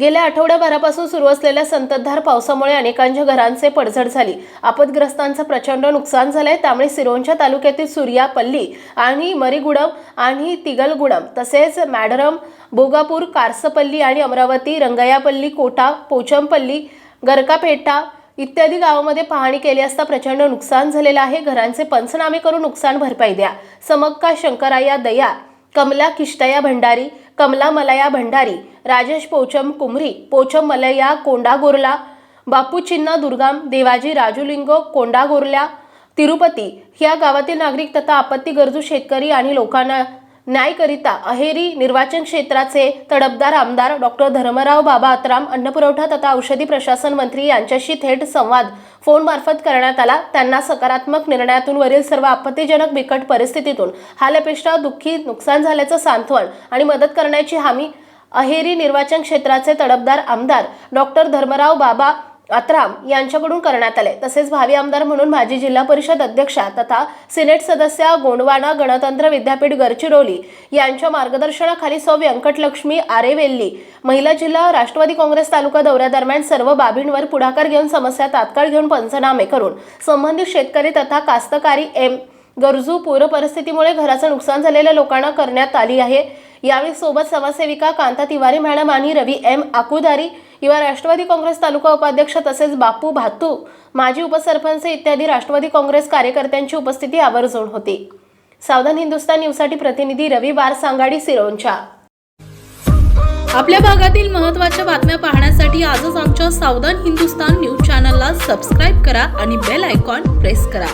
गेल्या आठवड्याभरापासून सुरू असलेल्या संततधार पावसामुळे अनेकांच्या घरांचे पडझड झाली. आपदग्रस्तांचं प्रचंड नुकसान झालंय. त्यामुळे सिरोंच्या तालुक्यातील सूर्यापल्ली आणि मरीगुडम आणि तिगलगुडम तसेच मॅडरम बोगापूर कारसपल्ली आणि अमरावती रंगयापल्ली कोटा पोचमपल्ली गरकापेटा इत्यादी गावामध्ये पाहणी केली असता प्रचंड नुकसान झालेलं आहे. घरांचे पंचनामे करून नुकसान भरपाई द्या. समक्का शंकराया दया कमला किष्टया भंडारी कमला मलया भंडारी राजेश पोचम कुमरी पोचम मलया कोंडागोरला बापू चिन्ना दुर्गाम देवाजी राजूलिंग कोंडागोरल्या तिरुपती या गावातील नागरिक तथा आपत्ती गरजू शेतकरी आणि लोकांना न्यायकरिता अहेरी निर्वाचन क्षेत्राचे तडबदार आमदार डॉक्टर धर्मराव बाबा अत्राम अन्नपुरवठा तथा औषधी प्रशासन मंत्री यांच्याशी थेट संवाद फोनमार्फत करण्यात आला. त्यांना सकारात्मक निर्णयातून वरील सर्व आपत्तीजनक बिकट परिस्थितीतून हालपेष्टा दुःखी नुकसान झाल्याचं सांत्वन आणि मदत करण्याची हमी अहेरी निर्वाचन क्षेत्राचे तडफदार आमदार डॉक्टर धर्मराव बाबा अत्राम यांच्याकडून करण्यात आले. तसेच भावी आमदार म्हणून माजी जिल्हा परिषद अध्यक्षा तथा सिनेट सदस्या गोंडवाना गणतंत्र विद्यापीठ गडचिरोली यांच्या मार्गदर्शनाखाली सौ व्यंकटलक्ष्मी आरेवेल्ली महिला जिल्हा राष्ट्रवादी काँग्रेस तालुका दौऱ्यादरम्यान सर्व बाबींवर पुढाकार घेऊन समस्या तात्काळ घेऊन पंचनामे करून संबंधित शेतकरी तथा कास्तकारी एम गरजू पूर परिस्थितीमुळे घराचं नुकसान झालेल्या लोकांना करण्यात आली आहे. यावेळी सोबत समाजसेविका कांता तिवारी मॅडम आणि रवी एम आकुदारी युवा राष्ट्रवादी काँग्रेस तालुका उपाध्यक्ष तसेच बापू भातू माजी उपसरपंच इत्यादी राष्ट्रवादी काँग्रेस कार्यकर्त्यांची उपस्थिती आवर्जून होती. सावधान हिंदुस्तान न्यूजसाठी प्रतिनिधी रवी बार सांगाडी सिरोंचा. आपल्या भागातील महत्त्वाच्या बातम्या पाहण्यासाठी आजच आमच्या सावधान हिंदुस्तान न्यूज चॅनलला सबस्क्राईब करा आणि बेल आयकॉन प्रेस करा.